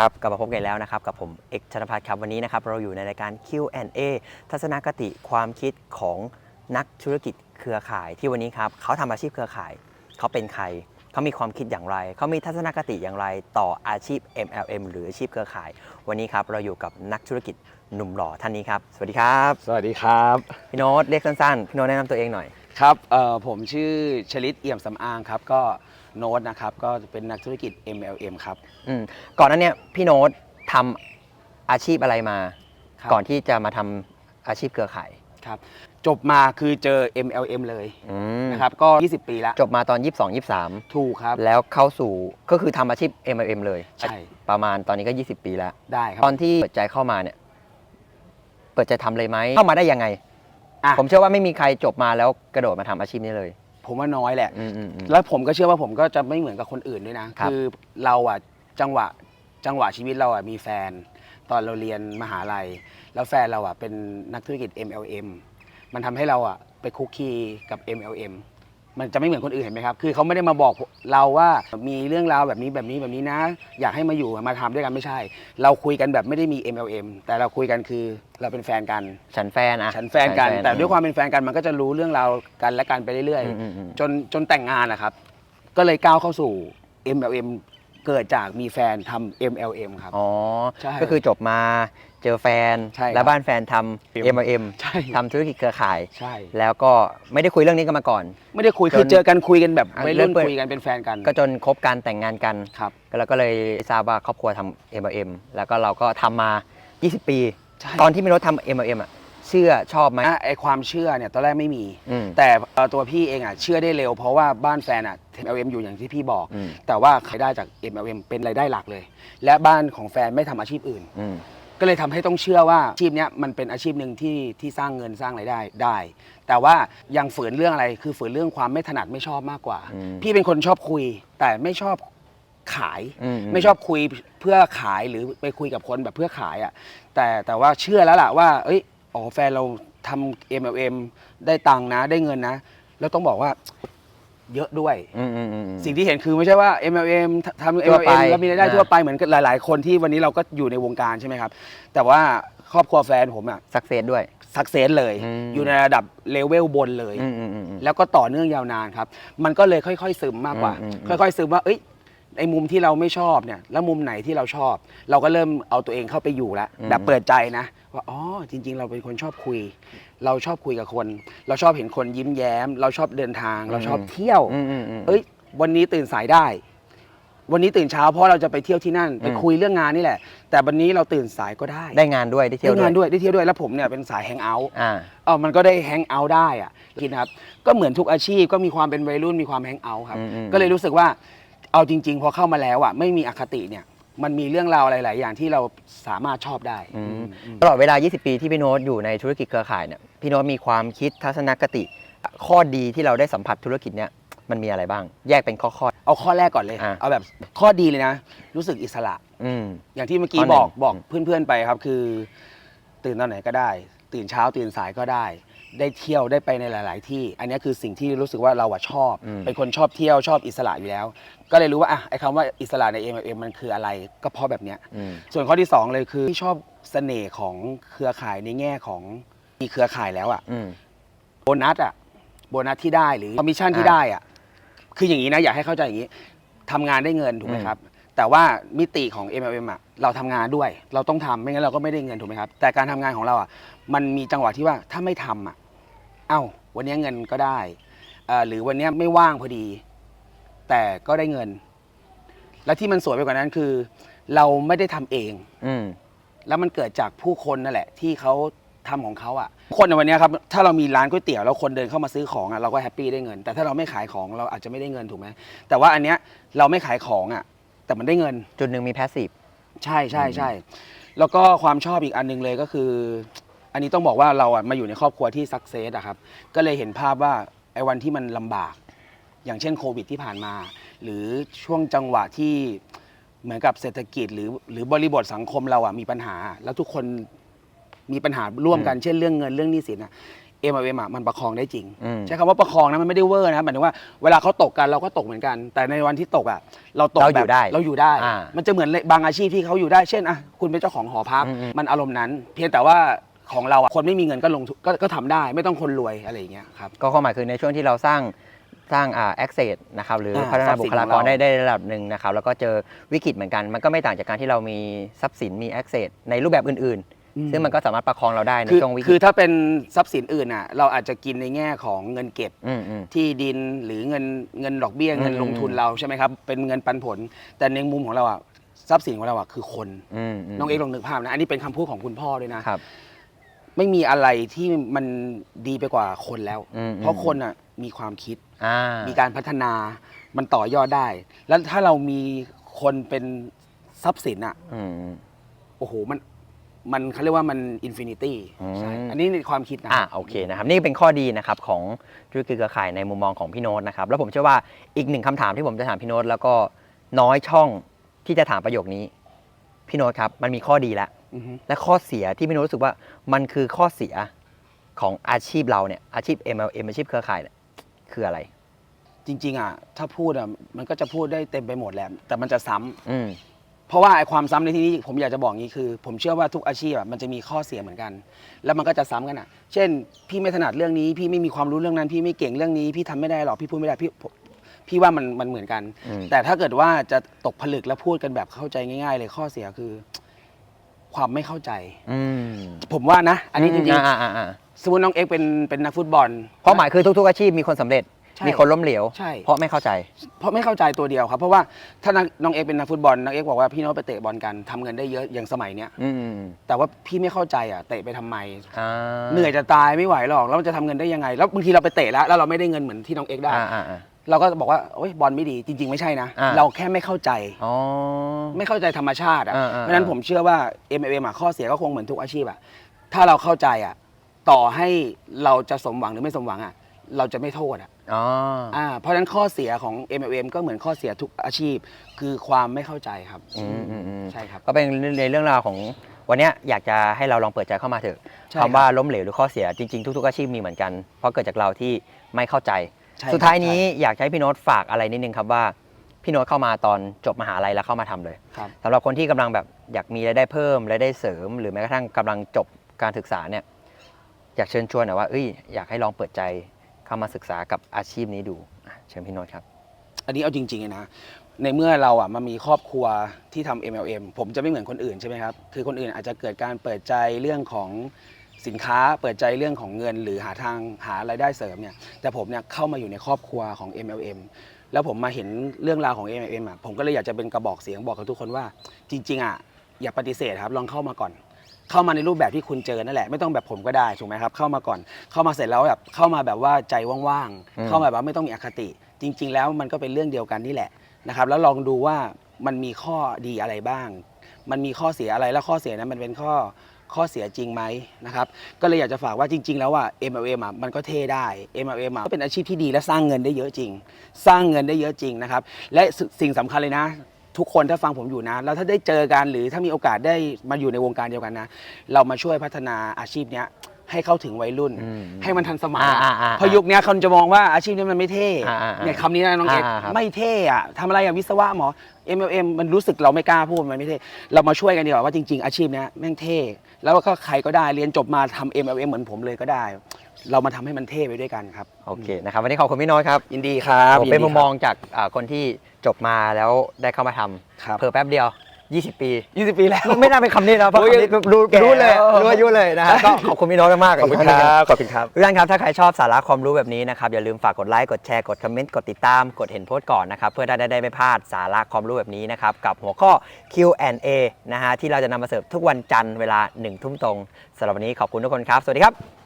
ครับ กลับมาพบกันแล้วนะครับ กับผมเอกชนพัฒน์ครับ วันนี้นะครับ เราอยู่ในรายการ Q&A ทัศนคติความคิดของนักธุรกิจเครือข่ายที่วันนี้ครับเขาทำอาชีพเครือข่าย เขาเป็นใคร เขามีความคิดอย่างไร เขามีทัศนคติอย่างไรต่ออาชีพ MLM หรืออาชีพเครือข่าย วันนี้ครับเราอยู่กับนักธุรกิจหนุ่มหล่อท่านนี้ครับ สวัสดีครับ สวัสดีครับพี่โน้ตเรียกสั้นๆพี่โน้ตแนะนำตัวเองหน่อยครับเอ่อผมชื่อชลิตเอี่ยมสำอางครับก็ โน้ตนะครับก็เป็นนักธุรกิจ MLM ครับ อืมก่อนหนั้นเนี่ยพี่โน้ตทำอาชีพอะไรมา ครับ ก่อนที่จะมาทำอาชีพเครือข่ายครับ จบมาคือเจอ MLM เลยอืมนะครับก็ 20 ปีแล้วจบมาตอน 22 23 ถูกครับ แล้วเข้าสู่ก็คือทำอาชีพ MLM เลย ใช่ประมาณตอนนี้ก็ 20 ปีแล้ว ได้ครัตอนที่เปิดใจเข้ามาเนี่ย เปิดใจทำเลยไหมเข้ามาได้ยังไง อะ ผมเชื่อว่าไม่มีใครจบมาแล้วกระโดดมาทำอาชีพนี้เลย ผมว่าน้อยแหละ อืมอืมอืม แล้วผมก็เชื่อว่าผมก็จะไม่เหมือนกับคนอื่นด้วยนะครับ อเราอะจังหวะจังหวะชีวิตเราอะมีแฟน ตอนเราเรียนมหาลัย แล้วแฟนเราอะเป็นนักธุรกิจ MLM มันทำให้เราอะไปคุกคีกับ MLM มันจะไม่เหมือนคนอื่นเห็นไหมครับ คือเขาไม่ได้มาบอกเราว่ามีเรื่องราวแบบนี้แบบนี้แบบนี้นะ อยากให้มาอยู่มาทำด้วยกันไม่ใช่ เราคุยกันแบบไม่ได้มี MLM แต่เราคุยกันคือเราเป็นแฟนกัน ฉันแฟนอะฉันแฟนกัน ฉัแต่ด้วยความเป็นแฟนกันมันก็จะรู้เรื่องราวกันและกันไปเรื่อยอืมอืมอืม ๆ จนจนแต่งงานนะครับ ก็เลยก้าวเข้าสู่ MLM เกิดจากมีแฟนทำ MLM ครับ อ๋อ ใช่ก็คือจบมาเจอแฟน ใช่ครับแล้วบ้านแฟนทำ MLM ใช่ ทำธุรกิจเครือข่าย ใช่ แล้วก็ไม่ได้คุยเรื่องนี้กันมาก่อน ไม่ได้คุยจนคือเจอกันคุยกันแบบอะไม่รุ่นเริ่มเปิด คุยกันเป็นแฟนกันก็จนคบกันแต่งงานกัน ครับ แล้วก็เลยทราบว่าครอบครัวทำ MLM แล้วก็เราก็ทำมา 20 ปี ใช่ ตอนที่พี่โน้ตทำ MLM อะ เชื่อชอบไหมอะไอความเชื่อเนี่ยตอนแรกไม่มี อืม แต่เอ่อตัวพี่เองอะเชื่อได้เร็ว เพราะว่าบ้านแฟนอะ MLM อยู่อย่างที่พี่บอก อืม แต่ว่ารายได้จาก MLM เป็นรายได้หลักเลย และบ้านของแฟนไม่ทำอาชีพอื่น อืม ก็เลยทำให้ต้องเชื่อว่าอาชีพเนี้ยมันเป็นอาชีพหนึ่งที่ที่สร้างเงินสร้างรายได้ได้ แต่ว่ายังฝืนเรื่องอะไรคือฝืนเรื่องความไม่ถนัดไม่ชอบมากกว่า อืมพี่เป็นคนชอบคุย แต่ไม่ชอบขาย อืไม่ชอบคุยเพื่อขายหรือไปคุยกับคนแบบเพื่อขายอะ่ะแต่แต่ว่าเชื่อแล้วล่ะว่า เอ้ย อ๋อแฟนเราทำ MLM ได้ตังค์นะ ได้เงินนะ แล้วต้องบอกว่าเยอะด้วย อืมอืมอืมอืม สิ่งที่เห็นคือไม่ใช่ว่า MLM ทำ ทั่วไป MLM แล้วมีรายได้อ่า ทั่วไปเหมือนกับหลาย ๆ คนที่วันนี้เราก็อยู่ในวงการใช่ไหมครับ แต่ว่าครอบครัวแฟนผมอะสักเซสด้วย สักเซสเลย อืม อยู่ในระดับเลเวลบนเลย อืมอืมอืมอืม แล้วก็ต่อเนื่องยาวนานครับ มันก็เลยค่อย ๆ ซึมมากกว่า อืมอืมอืม ค่อย ๆ ซึมว่า เอ้ย ไอ้มุมที่เราไม่ชอบเนี่ย แล้วมุมไหนที่เราชอบ เราก็เริ่มเอาตัวเองเข้าไปอยู่แล้วแบบเปิดใจนะ ว่าอ๋อจริง ๆ เราเป็นคนชอบคุย เราชอบคุยกับคน เราชอบเห็นคนยิ้มแย้ม เราชอบเดินทาง เราชอบเที่ยว อืมอืมอืม เอ้ย วันนี้ตื่นสายได้ วันนี้ตื่นเช้าเพราะเราจะไปเที่ยวที่นั่นไปอืมคุยเรื่องงานนี่แหละ แต่วันนี้เราตื่นสายก็ได้ได้งานด้วยได้เที่ยวได้งานด้วยได้เที่ยวด้วยแล้วผมเนี่ยเป็นสายแฮงเอาท์ อ่า เออมันก็ได้แฮงเอาท์ได้อะคิดนะครับ ก็เหมือนทุกอาชีพก็มีความเป็นวัยรุ่นมีความแฮงเอาท์ครับ อืมอืมก็เลยรู้สึกว่า เอาจริง ๆ พอเข้ามาแล้วอะไม่มีอคติเนี่ย มันมีเรื่องราวหลาย ๆ อย่างที่เราสามารถชอบได้อืมอืมตลอดเวลา 20 ปีที่พี่โน้ตอยู่ในธุรกิจเครือข่ายเนี่ย พี่โน้ตมีความคิดทัศนคติ ข้อดีที่เราได้สัมผัสธุรกิจเนี่ยมันมีอะไรบ้าง แยกเป็นข้อข้อ เอาข้อแรกก่อนเลย อะ เอาแบบข้อดีเลยนะ รู้สึกอิสระ ๆอืม อย่างที่เมื่อกี้ข้อหนึ่งบอกบอกอืมเพื่อนๆไปครับคือ ตื่นตอนไหนก็ได้ ตื่นเช้าตื่นสายก็ได้ ได้เที่ยวได้ไปในหลาย ๆ ที่ อันนี้คือสิ่งที่รู้สึกว่าเราอะชอบ อืม เป็นคนชอบเที่ยวชอบอิสระอยู่แล้ว ก็เลยรู้ว่าอะไอ้คำว่าอิสระใน MLM มันคืออะไร ก็เพราะแบบเนี้ย อืม ส่วนข้อที่ 2 เลยคือที่ชอบเสน่ห์ของเครือข่ายในแง่ของมีเครือข่ายแล้วอะอืม โบนัสอะโบนัสที่ได้หรือคอมมิชชั่นที่อ่าได้อะคืออย่างนี้นะ อยากให้เข้าใจอย่างนี้ทำงานได้เงินถูกไหมอืม ครับ แต่ว่ามิติของ MLM อะเราทำงานด้วย เราต้องทำไม่งั้นเราก็ไม่ได้เงินถูกไหมครับ แต่การทำงานของเราอะมันมีจังหวะที่ว่าถ้าไม่ทำอะเอ้า วันนี้เงินก็ได้เอ่อหรือวันนี้ไม่ว่างพอดี แต่ก็ได้เงิน และที่มันสวยไปกว่านั้นคือ เราไม่ได้ทำเอง อืม แล้วมันเกิดจากผู้คนนั่นแหละ ที่เขาทำของเขาอะคนในวันเนี้ยครับถ้าเรามีร้านก๋วยเตี๋ยวแล้วคนเดินเข้ามาซื้อของอะเราก็แฮปปี้ได้เงิน แต่ถ้าเราไม่ขายของเราอาจจะไม่ได้เงินถูกไหมแต่ว่าอันเนี้ยเราไม่ขายของอะ แต่มันได้เงิน จุดหนึ่งมีแพสซีฟ ใช่ใช่ใช่ แล้วก็ความชอบอีกอันหนึงเลยก็คือ อันนี้ต้องบอกว่าเราอะมาอยู่ในครอบครัวที่สักเซสอะครับ ก็เลยเห็นภาพว่าไอ้วันที่มันลำบาก อย่างเช่นโควิดที่ผ่านมา หรือช่วงจังหวะที่เหมือนกับเศรษฐกิจ หรือหรือบริบทสังคมเราอะมีปัญหา แล้วทุกคนมีปัญหาร่วมกัน เช่นเรื่องเงินเรื่องหนี้สินอะ MLM อะมันประคองได้จริงอืมใช้คำว่าประคองนะมันไม่ได้เวอร์นะหมายถึงว่าเวลาเขาตกกันเราก็ตกเหมือนกัน แต่ในวันที่ตกอะเราตกเราอยู่แบบได้เราอยู่ได้อ่ามันจะเหมือนบางอาชีพที่เขาอยู่ได้เช่นอะคุณเป็นเจ้าของหอพักอืมอืมมันอารมณ์นั้น เพียงแต่ว่าของเราอะคนไม่มีเงินก็ลงทุนก็ก็ทำได้ไม่ต้องคนรวยอะไรอย่างเงี้ยครับก็ความหมายคือในช่วงที่เราสร้างสร้างอ่า access นะครับหรืออาพัฒทรันาพย์สิบุนคลากของรเราได้ได้ระดับหนึ่งนะครับแล้วก็เจอวิกฤตเหมือนกัน มันก็ไม่ต่างจากการที่เรามีทรัพย์สินมี access ในรูปแบบอื่นอืมๆ ซึ่งมันก็สามารถประคองเราได้ในคือช่วงวิกคืฤอตถ้าเป็นทรัพย์สินอื่นอะเราอาจจะกินในแง่ของเงินเก็บอืมอืม ที่ดินหรือเงินเงินดอกเบี้ยเงินอืมลงทุนเราใช่ไหมครับเป็นเงินปันผล แต่ในมุมของเราอะทรัพย์สินของเราอะคือคน อืมมน้องเอกลองนึกภาพนะอันนี้เป็นคำพูดของคุณพ่อด้วยนะ ครับ ไม่มีอะไรที่มันดีไปกว่าคนแล้ว อืม เพราะคนอะมีความคิด อ่ามีการพัฒนา มันต่อยอดได้ แล้วถ้าเรามีคนเป็นทรัพย์สินอะ อืม โอ้โห มัน มันเขาเรียกว่ามันอินฟินิตี้อืมใช่อันนี้ในความคิดนะอ่าโอเคนะครับนี่เป็นข้อดีนะครับของธุรกิจเครือข่ายในมุมมองของพี่โน้ตนะครับ แล้วผมเชื่อว่าอีกหนึ่งคำถามที่ผมจะถามพี่โน้ตแล้วก็น้อยช่องที่จะถามประโยคนี้ พี่โน้ตครับ มันมีข้อดีแล้วอือฮึและข้อเสียที่พี่โน้ตรู้สึกว่ามันคือข้อเสียของอาชีพเราเนี่ยอาชีพ MLM อาชีพเครือข่ายเนี่ยคืออะไร จริง ๆอะถ้าพูดอะมันก็จะพูดได้เต็มไปหมดแหละแต่มันจะซ้ำอืม เพราะว่าไอ้ความซ้ำในที่นี้ผมอยากจะบอกงี้คือ ผมเชื่อว่าทุกอาชีพอะมันจะมีข้อเสียเหมือนกัน แล้วมันก็จะซ้ำกันอะ เช่น พี่ไม่ถนัดเรื่องนี้ พี่ไม่มีความรู้เรื่องนั้น พี่ไม่เก่งเรื่องนี้ พี่ทำไม่ได้หรอก พี่พูดไม่ได้ พี่ผมพี่ว่ามันมันเหมือนกัน อืม แต่ถ้าเกิดว่าจะตกผลึกแล้วพูดกันแบบเข้าใจง่าย ๆ เลยข้อเสียคือ ความไม่เข้าใจ อืมผมว่านะ อันนี้จริงอ่าอ่าอ่าๆสมมติน้องเอ็กซ์เป็นเป็นนักฟุตบอลเพราะหมายคือทุก ๆ อาชีพมีคนสำเร็จใช่ มีคนล้มเหลวใช่ เพราะไม่เข้าใจ เพราะไม่เข้าใจตัวเดียวครับ เพราะว่าถ้านักน้องเอ็กซ์เป็นนักฟุตบอลน้องเอ็กซ์บอกว่าพี่โน้ตไปเตะบอลกันทำเงินได้เยอะอย่างสมัยเนี้ยอืมแต่ว่าพี่ไม่เข้าใจอะเตะไปทำไม อ่า เหนื่อยจะตายไม่ไหวหรอกแล้วมันจะทำเงินได้ยังไง แล้วบางทีเราไปเตะแล้วแล้วเราไม่ได้เงินเหมือนที่น้องเอ็กซ์ได้ อ่าอ่าอ่า เราก็บอกว่าโอ๊ยบอลไม่ดีจริง ๆ ไม่ใช่นะ อ่า เราแค่ไม่เข้าใจ อ๋อ ไม่เข้าใจธรรมชาติอะ อ่าอ่าเพราะฉะนั้นผมเชื่อว่า M M อะข้อเสียก็คงเหมือนทุกอาชีพอะ ถ้าเราเข้าใจอะ ต่อให้เราจะสมหวังหรือไม่สมหวังอะ เราจะไม่โทษอะ อ๋ออ่าเพราะฉะนั้นข้อเสียของ M M ก็เหมือนข้อเสียทุกอาชีพ คือความไม่เข้าใจครับอืมอืมอืมใช่ครับ ก็เป็นในเรื่องราวของวันเนี้ยอยากจะให้เราลองเปิดใจเข้ามาเถอะใช่ครับคำว่าล้มเหลวหรือข้อเสียจริงๆทุกๆอาชีพมีเหมือนกัน เพราะเกิดจากเราที่ไม่เข้าใจ ใช่ครับสุดท้ายนี้อยากจะให้พี่โน้ตฝากอะไรนิดนึงครับว่าพี่โน้ตเข้ามาตอนจบมหาลัยแล้วเข้ามาทำเลยครับ สำหรับคนที่กำลังแบบอยากมีรายได้เพิ่มรายได้เสริม หรือแม้กระทั่งกำลังจบการศึกษาเนี่ยอยากเชิญชวนหน่อยว่าเอ้ยอยากให้ลองเปิดใจ เข้ามาศึกษากับอาชีพนี้ดูอะเชิญพี่โน้ตครับ อันนี้เอาจริงๆเลยนะในเมื่อเราอะมามีครอบครัวที่ทำ MLM ผมจะไม่เหมือนคนอื่นใช่ไหมครับ คือคนอื่นอาจจะเกิดการเปิดใจเรื่องของสินค้า เปิดใจเรื่องของเงิน หรือหาทางหารายได้เสริมเนี่ย แต่ผมเนี่ยเข้ามาอยู่ในครอบครัวของ MLM แล้วผมมาเห็นเรื่องราวของ MLM อะผมก็เลยอยากจะเป็นกระบอกเสียงบอกกับทุกคนว่าจริง ๆอะอย่าปฏิเสธครับลองเข้ามาก่อน เข้ามาในรูปแบบที่คุณเจอนั่นแหละไม่ต้องแบบผมก็ได้ถูกไหมครับเข้ามาก่อนเข้ามาเสร็จแล้วแบบเข้ามาแบบว่าใจว่างอืมๆเข้ามาแบบว่าไม่ต้องมีอคติ จริง ๆ แล้วมันก็เป็นเรื่องเดียวกันนี่แหละนะครับแล้วลองดูว่ามันมีข้อดีอะไรบ้าง มันมีข้อเสียอะไรแล้วข้อเสียนั้นมันเป็นข้อข้อเสียจริงไหมนะครับ ก็เลยอยากจะฝากว่าจริง ๆ แล้วว่า MLM อะมันก็เท่ได้ MLM อะก็เป็นอาชีพที่ดีและสร้างเงินได้เยอะจริง สร้างเงินได้เยอะจริงนะครับ และสิ่งสำคัญเลยนะ ทุกคนถ้าฟังผมอยู่นะ แล้วถ้าได้เจอกันหรือถ้ามีโอกาสได้มาอยู่ในวงการเดียวกันนะ เรามาช่วยพัฒนาอาชีพเนี้ยให้เข้าถึงวัยรุ่น อืมให้มันทันสมัยอ่าอ่าอ่าเพราะยุคเนี้ยคนจะมองว่าอาชีพนี้มันไม่เท่อ่าอ่าอ่าเนี่ยคำนี้นะน้องเอกอ่าครับ ไม่เท่อะทำอะไรอะวิศวะหมอ MLM มันรู้สึกเราไม่กล้าพูดมันไม่เท่เรามาช่วยกันดีกว่าว่าจริง ๆ อาชีพเนี้ยแม่งเท่แล้วก็ใครก็ได้เรียนจบมาทำ MLM เหมือนผมเลยก็ได้ เรามาทำให้มันเท่ไปด้วยกันครับโอเคนะครับวันนี้ขอบคุณพี่โน้ตครับยินดีครับผมยิดีเป็นมุมมองคจากอ่าคนที่ จบมาแล้วได้เข้ามาทครับำเพิ่แป๊บเดียว 20 ปีรับ20 ปีแล้วไม่น่าเป็นคำนี้นะเพราะโอ้ยคำนี้รู้แก่รู้เลยแล้วรู้อายุเลยนะฮะก็ขอบคุณพี่โน้ตมากๆขอบคุณกคงหนึ่งรับขอบคุณครับทุกท่านครับถ้าใครชอบสาระความรู้แบบนี้นะครับอย่าลืมฝากกดไลค์กดแชร์กดคอมเมนต์กดติดตามกดเห็นโพสต์ก่อนนะครับเพื่อได้ได้ไม่พลาดสาระความรู้แบบนี้นะครับกับหัวข้อ Q&A นะฮะที่เราจะนำมาเสิร์ฟทุกวันจันทร์เวลา1ทุ่มตรงสำหรับวันนี้ขอบคุณทุกคนครับ สวัสดีครับ